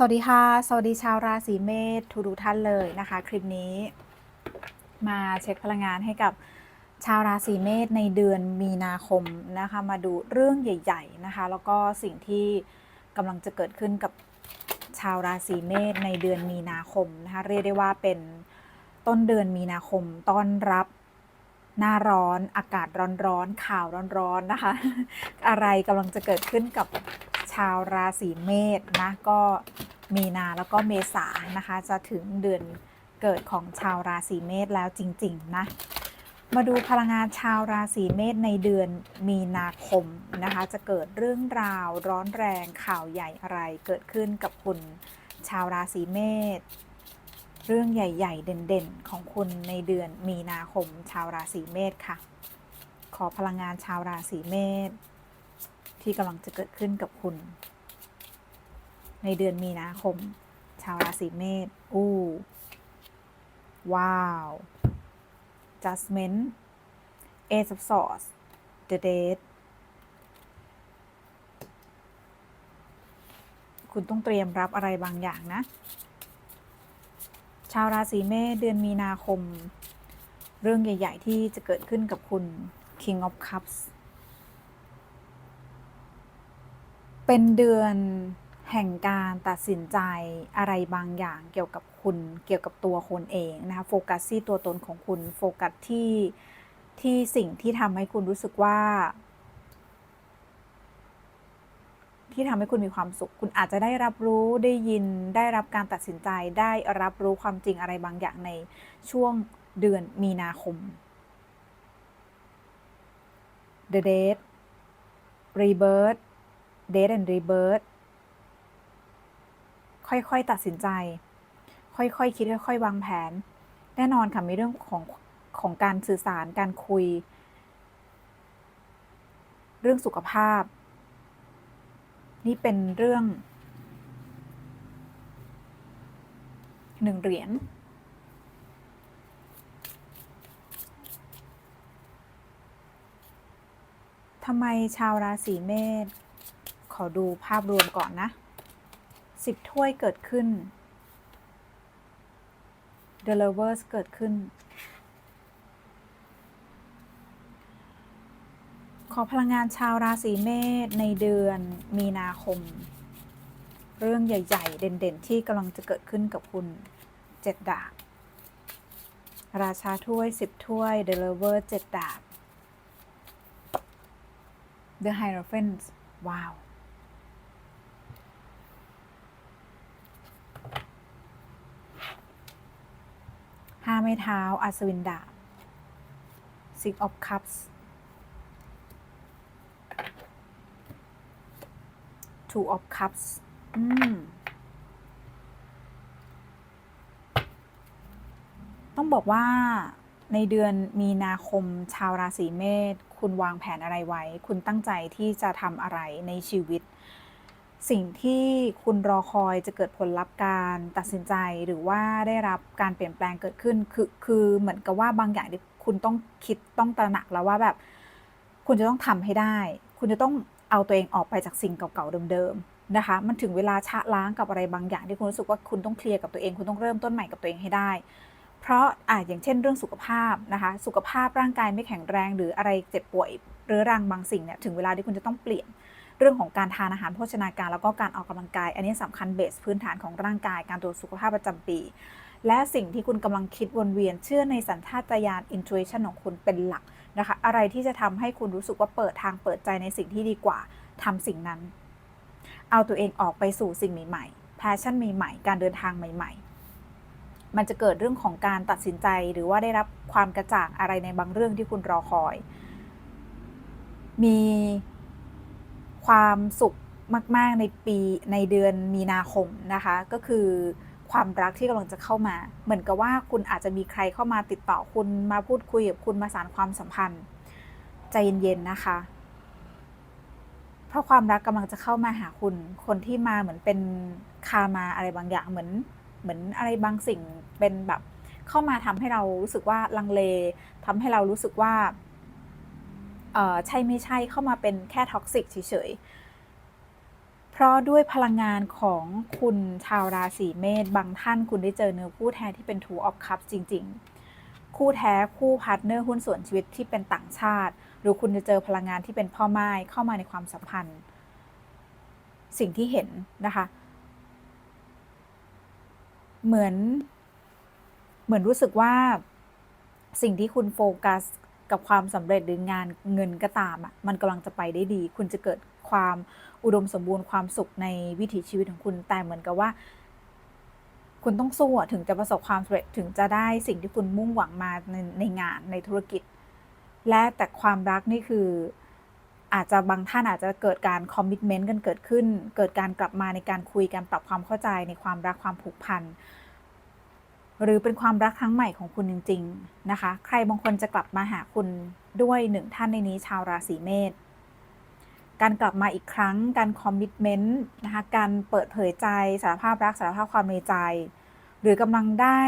สวัสดีค่ะ สวัสดีชาวราศีเมษทุกๆท่านเลยนะคะ คลิปนี้ มาเช็คพลังงานให้กับชาวราศีเมษในเดือนมีนาคมนะคะ มาดูเรื่องใหญ่ ๆนะคะ แล้วก็สิ่งที่กำลังจะเกิดขึ้นกับชาวราศีเมษในเดือนมีนาคมนะคะเรียกได้ว่าเป็นต้นเดือนมีนาคมต้อนรับ หน้าร้อน อากาศร้อนๆ ข่าวร้อนๆ นะคะ อะไรกำลังจะเกิดขึ้นกับชาวราศีเมษนะ ก็มีนาแล้วก็เมษานะคะ จะถึงเดือนเกิดของชาวราศีเมษแล้วจริง ๆ นะ มาดูพลังงานชาวราศีเมษในเดือนมีนาคมนะคะ จะเกิดเรื่องราวร้อนแรงข่าวใหญ่อะไรเกิดขึ้นกับคุณชาวราศีเมษ เรื่องใหญ่ ๆ เด่นๆ ของคุณในเดือนมีนาคมชาวราศีเมษค่ะ ขอพลังงานชาวราศีเมษที่กำลังจะเกิดขึ้นกับคุณ ในเดือนมีนาคม ชาวราศีเมษอู้ว้าว judgment ace of swords the dead คุณต้องเตรียมรับอะไรบางอย่างนะ ชาวราศีเมษเดือนมีนาคม เรื่องใหญ่ ๆ ที่จะเกิดขึ้นกับคุณ King of Cups เป็นเดือนแห่งการตัดสินใจอะไรบางอย่างเกี่ยวกับคุณเกี่ยวกับตัวคนเองนะคะโฟกัสที่ตัวตนของคุณโฟกัสที่ที่สิ่งที่ทำให้คุณรู้สึกว่า ที่ทำให้คุณมีความสุข คุณอาจจะได้รับรู้ได้ยินได้รับการตัดสินใจได้รับรู้ความจริงอะไรบางอย่างในช่วงเดือนมีนาคม The Date Rebirth Date and Rebirth ค่อยๆตัดสินใจ ค่อยๆคคิดค่อย ๆ วางแผน แน่นอนค่ะมีเรื่องของของการสื่อสารการคุย เรื่องสุขภาพ นี่เป็นเรื่องหนึ่งเหรียญทำไมชาวราศีเมษขอดูภาพรวมก่อนนะสิบถ้วยเกิดขึ้น The Lovers เกิดขึ้น อพลังงานชาวราศีเมษในเดือนมีนาคม เรื่องใหญ่ ๆ เด่นๆ ที่กำลังจะเกิดขึ้นกับคุณเจ็ดดาบ ราชาถ้วยสิบถ้วย The Lover เจ็ดดาบ The Hierophant ว้าว ห้าไม้เท้าอัศวินดาบ Six of Cups Two of Cups อืมต้องบอกว่าในเดือนมีนาคมชาวราศีเมษคุณวางแผนอะไรไว้ คุณตั้งใจที่จะทำอะไรในชีวิต สิ่งที่คุณรอคอยจะเกิดผลลัพธ์การตัดสินใจหรือว่าได้รับการเปลี่ยนแปลงเกิดขึ้น คือคือเหมือนกับว่าบางอย่างที่คุณต้องคิดต้องตระหนักแล้วว่าแบบ คุณจะต้องทำให้ได้ คุณจะต้อง เอาตัวเองออกไปจากสิ่งเก่าๆเดิมๆนะคะ มันถึงเวลาชะล้างกับอะไรบางอย่างที่คุณรู้สึกว่าคุณต้องเคลียร์กับตัวเอง คุณต้องเริ่มต้นใหม่กับตัวเองให้ได้ เพราะอ่าอย่างเช่นเรื่องสุขภาพนะคะ สุขภาพร่างกายไม่แข็งแรง หรืออะไรเจ็บป่วยเรื้อรังบางสิ่งเนี่ยถึงเวลาที่คุณจะต้องเปลี่ยนเรื่องของการทานอาหารโภชนาการแล้วก็การออกกำลังกาย อันนี้สำคัญเบสพื้นฐานของร่างกาย การตรวจสุขภาพประจำปี และสิ่งที่คุณกำลังคิดวนเวียนเชื่อในสัญชาตญาณ intuition ของคุณเป็นหลัก นะคะ อะไรที่จะทำให้คุณรู้สึกว่าเปิดทางเปิดใจในสิ่งที่ดีกว่าทำสิ่งนั้น เอาตัวเองออกไปสู่สิ่งใหม่ๆ passion ใหม่ๆ การเดินทางใหม่ ๆ มันจะเกิดเรื่องของการตัดสินใจ หรือว่าได้รับความกระจ่างอะไรในบางเรื่องที่คุณรอคอย มีความสุขมาก ๆ ในปีในเดือนมีนาคมนะคะ ก็คือ ความรักที่กำลังจะเข้ามา เหมือนกับว่าคุณอาจจะมีใครเข้ามาติดต่อคุณมาพูดคุยกับคุณมาสานความสัมพันธ์ ใจเย็นๆนะคะ เพราะความรักกำลังจะเข้ามาหาคุณ คนที่มาเหมือนเป็นคามาอะไรบางอย่างเหมือนเหมือนอะไรบางสิ่งเป็นแบบเข้ามาทำให้เรารู้สึกว่าลังเลทำให้เรารู้สึกว่าเออใช่ไม่ใช่เข้ามาเป็นแค่ท็อกซิกเฉยๆ เพราะด้วยพลังงานของคุณชาวราศีเมษบางท่านคุณได้เจอเนื้อคู่แท้ที่เป็น Two of Cups จริง ๆ คู่แท้คู่พาร์ทเนอร์หุ้นส่วนชีวิตที่เป็นต่างชาติ หรือคุณจะเจอพลังงานที่เป็นพ่อไม้เข้ามาในความสัมพันธ์ สิ่งที่เห็นนะคะ เหมือนเหมือนรู้สึกว่าสิ่งที่คุณโฟกัส กับความสำเร็จหรืองานเงินก็ตามอะมันกำลังจะไปได้ดี คุณจะเกิดความอุดมสมบูรณ์ความสุขในวิถีชีวิตของคุณแต่เหมือนกับว่า คุณต้องสู้ถึงจะประสบความสำเร็จถึงจะได้สิ่งที่คุณมุ่งหวังมาในในงานในธุรกิจ และแต่ความรักนี่คืออาจจะบางท่านอาจจะเกิดการคอมมิชเมนต์กันเกิดขึ้น เกิดการกลับมาในการคุยการปรับความเข้าใจในความรักความผูกพัน หรือเป็นความรักครั้งใหม่ของคุณจริง ๆ นะคะ ใครบางคนจะกลับมาหาคุณด้วยหนึ่งท่านในนี้ชาวราศีเมษ การกลับมาอีกครั้ง การคอมมิชเมนต์นะคะ การเปิดเผยใจสารภาพรักสารภาพความในใจ หรือกำลังได้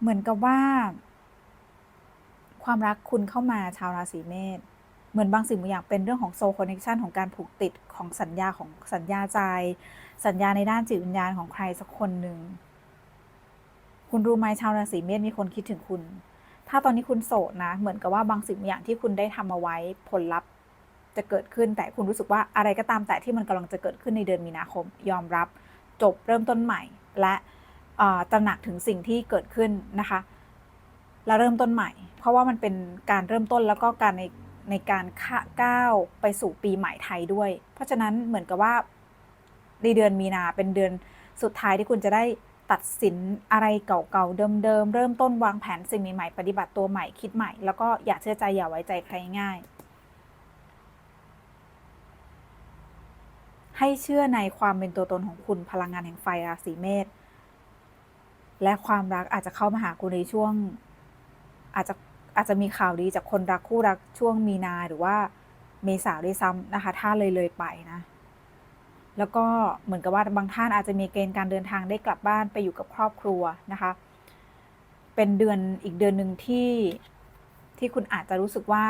เหมือนกับว่า ความรักคุณเข้ามาชาวราศีเมษ เหมือนบางสิ่งบางอย่างเป็นเรื่องของโซ l คอนเน c ชันของการผูกติดของสัญญาของสัญญาใจ สัญญาในด้านจิตวิญญาณของใครสักคนหนึ่ง คุณรู้ไหมชาวราศีเมษมีคนคิดถึงคุณ ถ้าตอนนี้คุณโสดนะ เหมือนกับว่าบางสิ่งบางอย่างที่คุณได้ทำเอาไว้ผลลัพธ์จะเกิดขึ้นแต่คุณรู้สึกว่าอะไรก็ตามแต่ที่มันกำลังจะเกิดขึ้นในเดือนมีนาคม ยอมรับจบเริ่มต้นใหม่ และตระหนักถึงสิ่งที่เกิดขึ้นนะคะ และเริ่มต้นใหม่ เพราะว่ามันเป็นการเริ่มต้นแล้วก็การใน ในการก้าวไปสู่ปีใหม่ไทยด้วย เพราะฉะนั้นเหมือนกับว่าในเดือนมีนาเป็นเดือนสุดท้ายที่คุณจะได้ตัดสินอะไรเก่าๆ เดิมๆ เริ่มต้นวางแผนสิ่งใหม่ๆ ปฏิบัติตัวใหม่คิดใหม่ แล้วก็อย่าเชื่อใจอย่าไว้ใจใครง่าย ให้เชื่อในความเป็นตัวตนของคุณพลังงานแห่งไฟราศีเมษและความรักอาจจะเข้ามาหาคุณในช่วง อาจจะ อาจจะมีข่าวดีจากคนรักคู่รักช่วงมีนาหรือว่าเมษาด้วยซ้ำนะคะ ถ้าเลยเลยไปนะ แล้วก็เหมือนกับว่าบางท่านอาจจะมีเกณฑ์การเดินทางได้กลับบ้านไปอยู่กับครอบครัวนะคะ เป็นเดือนอีกเดือนหนึ่งที่ที่คุณอาจจะรู้สึกว่า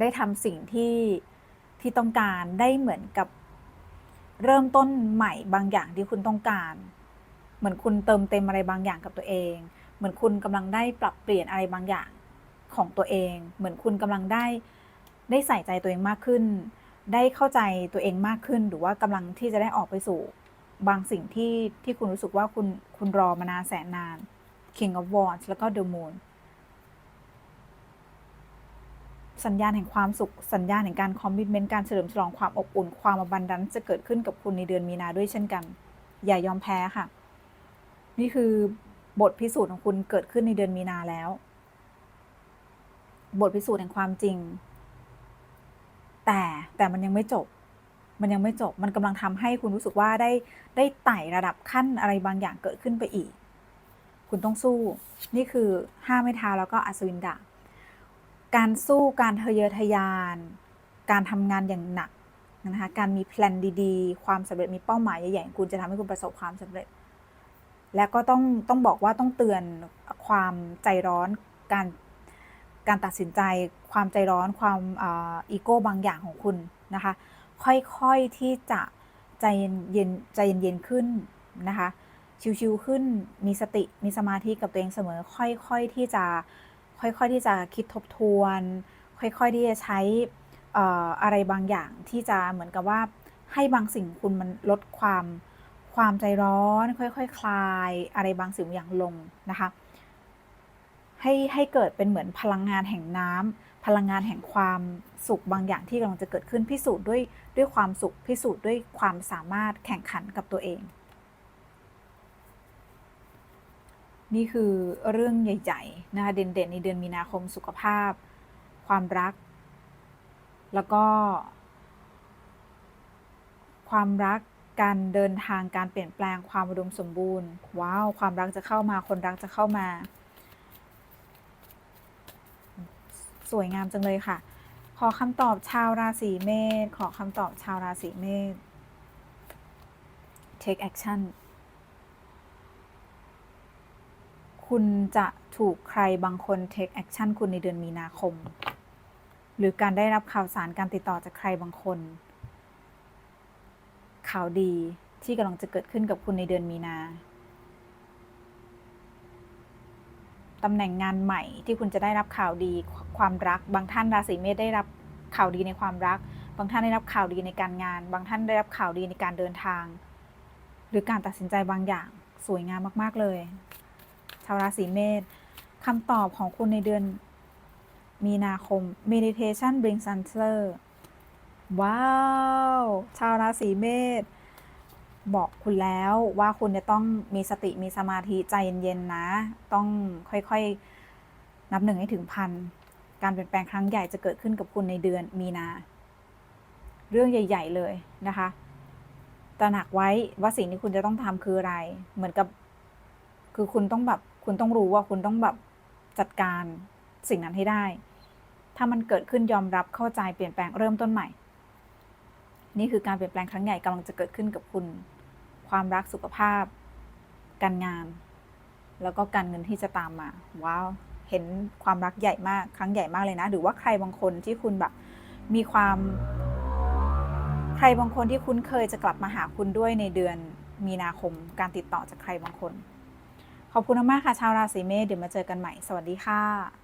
ได้ทำสิ่งที่ที่ต้องการได้เหมือนกับเริ่มต้นใหม่บางอย่างที่คุณต้องการ เหมือนคุณเติมเต็มอะไรบางอย่างกับตัวเอง เหมือนคุณกำลังได้ปรับเปลี่ยนอะไรบางอย่างของตัวเอง เหมือนคุณกำลังได้ได้ใส่ใจตัวเองมากขึ้น ได้เข้าใจตัวเองมากขึ้น หรือว่ากำลังที่จะได้ออกไปสู่ บางสิ่งที่ที่คุณรู้สึกว่าคุณคุณรอมานานแสนนาน King of Wands แล้วก็ The Moon สัญญาณแห่งความสุข สัญญาณแห่งการคอมมิชเมนต์การเฉลิมฉลองความอบอุ่น ความอบันดันจะเกิดขึ้นกับคุณในเดือนมีนาด้วยเช่นกัน อย่ายอมแพ้ค่ะ นี่คือ บทพิสูจน์ของคุณเกิดขึ้นในเดือนมีนาแล้ว บทพิสูจน์แห่งความจริง แต่แต่มันยังไม่จบ มันยังไม่จบ มันกำลังทำให้คุณรู้สึกว่าได้ได้ไต่ระดับขั้นอะไรบางอย่างเกิดขึ้นไปอีก คุณต้องสู้ นี่คือห้าไม้เท้าแล้วก็อัศวินดาบการสู้การทะเยอทะยาน การทำงานอย่างหนักนะคะ การมีแพลนดีๆ ความสำเร็จมีเป้าหมายใหญ่ๆ คุณจะทำให้คุณประสบความสำเร็จ และก็ต้องต้องบอกว่าต้องเตือนความใจร้อนการการตัดสินใจความใจร้อนความอีโก้บางอย่างของคุณนะคะ ค่อยๆที่จะใจเย็นใจเย็นๆขึ้นนะคะ ชิวๆขึ้นมีสติมีสมาธิกับตัวเองเสมอ ค่อยๆที่จะค่อยๆที่จะคิดทบทวน ค่อยๆที่จะใช้อออะไรบางอย่างที่จะเหมือนกับว่าให้บางสิ่งคุณมันลดความ ความใจร้อนค่อยๆคคลายอะไรบางสิ่งบางอย่างลงนะคะ ให้ให้เกิดเป็นเหมือนพลังงานแห่งน้ำพลังงานแห่งความสุขบางอย่างที่กำลังจะเกิดขึ้นพิสูจน์ด้วยด้วยความสุขพิสูจน์ด้วยความสามารถแข่งขันกับตัวเอง นี่คือเรื่องใหญ่ๆนะคะเด่นๆในเดือนมีนาคมสุขภาพ ความรัก แล้วก็ ความรัก การเดินทางการเปลี่ยนแปลงความอุดมสมบูรณ์ ว้าว ความรักจะเข้ามาคนรักจะเข้ามา สวยงามจังเลยค่ะ ขอคำตอบชาวราศีเมษขอคำตอบชาวราศีเมษ take action คุณจะถูกใครบางคน take action คุณในเดือนมีนาคม หรือการได้รับข่าวสารการติดต่อจากใครบางคน ข่าวดีที่กำลังจะเกิดขึ้นกับคุณในเดือนมีนาตำแหน่งงานใหม่ที่คุณจะได้รับข่าวดีความรัก บางท่านราศีเมษได้รับข่าวดีในความรัก บางท่านได้รับข่าวดีในการงาน บางท่านได้รับข่าวดีในการเดินทาง หรือการตัดสินใจบางอย่างสวยงามมาก ๆ เลย ชาวราศีเมษคำตอบของคุณในเดือนมีนาคม meditation brings answer ว้าว ชาวราศีเมษบอกคุณแล้วว่าคุณจะต้องมีสติมีสมาธิใจเย็นๆนะ ต้องค่อยๆ นับหนึ่งให้ถึงพัน การเปลี่ยนแปลงครั้งใหญ่จะเกิดขึ้นกับคุณในเดือนมีนา เรื่องใหญ่ ๆ เลยนะคะ ตระหนักไว้ว่าสิ่งที่คุณจะต้องทำคืออะไร เหมือนกับ คือคุณต้องแบบ คุณต้องรู้ว่าคุณต้องแบบจัดการสิ่งนั้นให้ได้ ถ้ามันเกิดขึ้นยอมรับเข้าใจเปลี่ยนแปลงเริ่มต้นใหม่ นี่คือการเปลี่ยนแปลงครั้งใหญ่กำลังจะเกิดขึ้นกับคุณ ความรักสุขภาพ การงาน แล้วก็การเงินที่จะตามมา ว้าวเห็นความรักใหญ่มากครั้งใหญ่มากเลยนะ หรือว่าใครบางคนที่คุณแบบมีความ ใครบางคนที่คุ้นเคยจะกลับมาหาคุณด้วยในเดือนมีนาคม การติดต่อจากใครบางคน ขอบคุณมากค่ะชาวราศีเมษเดี๋ยวมาเจอกันใหม่ สวัสดีค่ะ